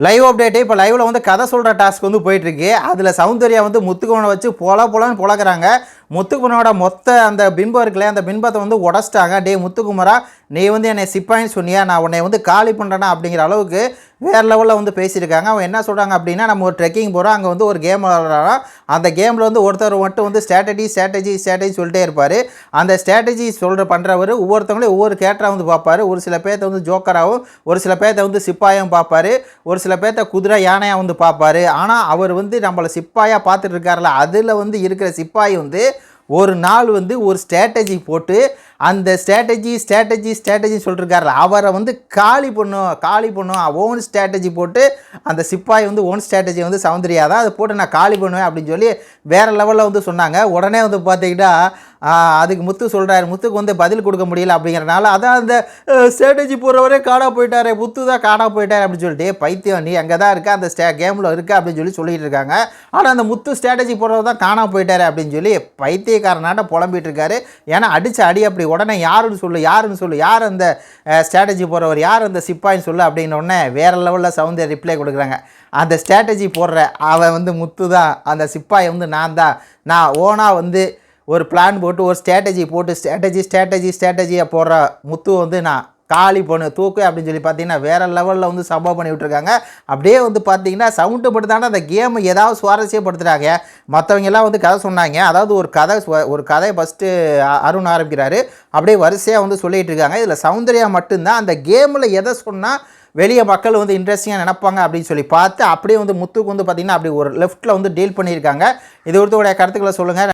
Live update இப்போ லைவில் வந்து கதை சொல்கிற டாஸ்க் வந்து போயிட்டுருக்கு அதில் சௌந்தர்யா வந்து முத்துக்கோனை வச்சு பொல பொலன்னு பொழக்கிறாங்க முத்துக்குமரோட மொத்த அந்த பிம்பம் இருக்குல்ல அந்த பிம்பத்தை வந்து உடச்சிட்டாங்க. டே முத்துக்குமரா நீ வந்து என்னை சிப்பாயின்னு சொன்னியா? நான் உன்னை வந்து காலி பண்ணுறேன்னா அப்படிங்கிற அளவுக்கு வேறு லெவலில் வந்து பேசியிருக்காங்க. அவங்க என்ன சொல்கிறாங்க அப்படின்னா நம்ம ஒரு ட்ரெக்கிங் போகிறோம் அங்கே வந்து ஒரு கேம் விளாட்றோம் அந்த கேமில் வந்து ஒருத்தர் மட்டும் வந்து ஸ்ட்ராட்டஜி ஸ்ட்ராட்டஜி ஸ்ட்ராட்டஜி சொல்லிட்டே இருப்பார். அந்த ஸ்ட்ராட்டஜி சொல்கிற பண்ணுறவர் ஒவ்வொருத்தவங்களையும் ஒவ்வொரு கேட்டராக வந்து பார்ப்பார். ஒரு சில பேர்த்த வந்து ஜோக்கராகவும் ஒரு சில பேர்த்த வந்து சிப்பாயும் பார்ப்பாரு. ஒரு சில பேர்த்த குதிரை யானையாக வந்து பார்ப்பாரு. ஆனால் அவர் வந்து நம்மளை சிப்பாயாக பார்த்துட்டு இருக்காருல்ல அதில் வந்து இருக்கிற சிப்பாய் வந்து ஒரு நாள் வந்து ஒரு ஸ்ட்ராட்டஜி போட்டு அந்த ஸ்ட்ராட்டஜி ஸ்ட்ராட்டஜி ஸ்ட்ராட்டஜி சொல்லிருக்காருல அவரை வந்து காலி பண்ணும் காலி பண்ணும் ஓன் ஸ்ட்ராட்டஜி போட்டு அந்த சிப்பாய் வந்து ஓன் ஸ்ட்ராட்டஜி வந்து சௌந்தர்யா தான் அதை போட்டு நான் காலி பண்ணுவேன் அப்படின்னு சொல்லி வேறு லெவலில் வந்து சொன்னாங்க. உடனே வந்து பார்த்திங்கன்னா அதுக்கு முத்து சொல்கிறாரு முத்துக்கு வந்து பதில் கொடுக்க முடியல அப்படிங்கிறனால அதான் அந்த ஸ்ட்ராட்டஜி போடுறவரே காணா போயிட்டாரு முத்து தான் காணா போயிட்டார் அப்படின்னு சொல்லிட்டு பைத்தியம் நீ அங்கே தான் இருக்க அந்த ஸ்டே கேமில் இருக்க அப்படின்னு சொல்லி சொல்லிட்டு இருக்காங்க. ஆனால் அந்த முத்து ஸ்ட்ராட்டஜி போடுறவர் தான் காணா போயிட்டாரு அப்படின்னு சொல்லி பைத்தியக்காரனாட்ட புலம்பிட்டு இருக்காரு. ஏன்னா அடிச்ச அடி அப்படி உடனே யாருன்னு சொல்லு யாருன்னு சொல்லு யார் அந்த ஸ்ட்ராட்டஜி போடுறவர் யார் அந்த சிப்பாயின்னு சொல்லு அப்படின்ன உடனே வேறு லெவலில் சவுந்தர் ரிப்ளை கொடுக்குறாங்க. அந்த ஸ்ட்ராட்டஜி போடுற அவன் வந்து முத்து தான் அந்த சிப்பாய் வந்து நான் தான். நான் ஓனாக வந்து ஒரு பிளான் போட்டு ஒரு ஸ்ட்ராட்டஜி போட்டு ஸ்ட்ராட்டஜி ஸ்ட்ராட்டஜி ஸ்ட்ராட்டஜியை போடுற முத்து வந்து நான் காலி பண்ணு தூக்கு அப்படின்னு சொல்லி பார்த்தீங்கன்னா வேறு லெவலில் வந்து சம்பவம் பண்ணி விட்ருக்காங்க அப்படியே வந்து பார்த்தீங்கன்னா சவுண்டு படுத்தான அந்த கேமை ஏதாவது சுவாரஸ்யப்படுத்துகிறாங்க மற்றவங்கெல்லாம் வந்து கதை சொன்னாங்க. அதாவது ஒரு கதை ஒரு கதை ஃபஸ்ட்டு அருண் ஆரம்பிக்கிறாரு. அப்படியே வரிசையாக வந்து சொல்லிகிட்டு இருக்காங்க. இதில் சௌந்தர்யா மட்டும்தான் அந்த கேமில் எதை சொன்னால் வெளியே மக்கள் வந்து இன்ட்ரெஸ்டிங்காக நினைப்பாங்க அப்படின்னு சொல்லி பார்த்து அப்படியே வந்து முத்துக்கு வந்து பார்த்திங்கன்னா அப்படி ஒரு லெஃப்ட்டில் வந்து டீல் பண்ணியிருக்காங்க. இது ஒருத்தருடைய கருத்துக்களை சொல்லுங்கள்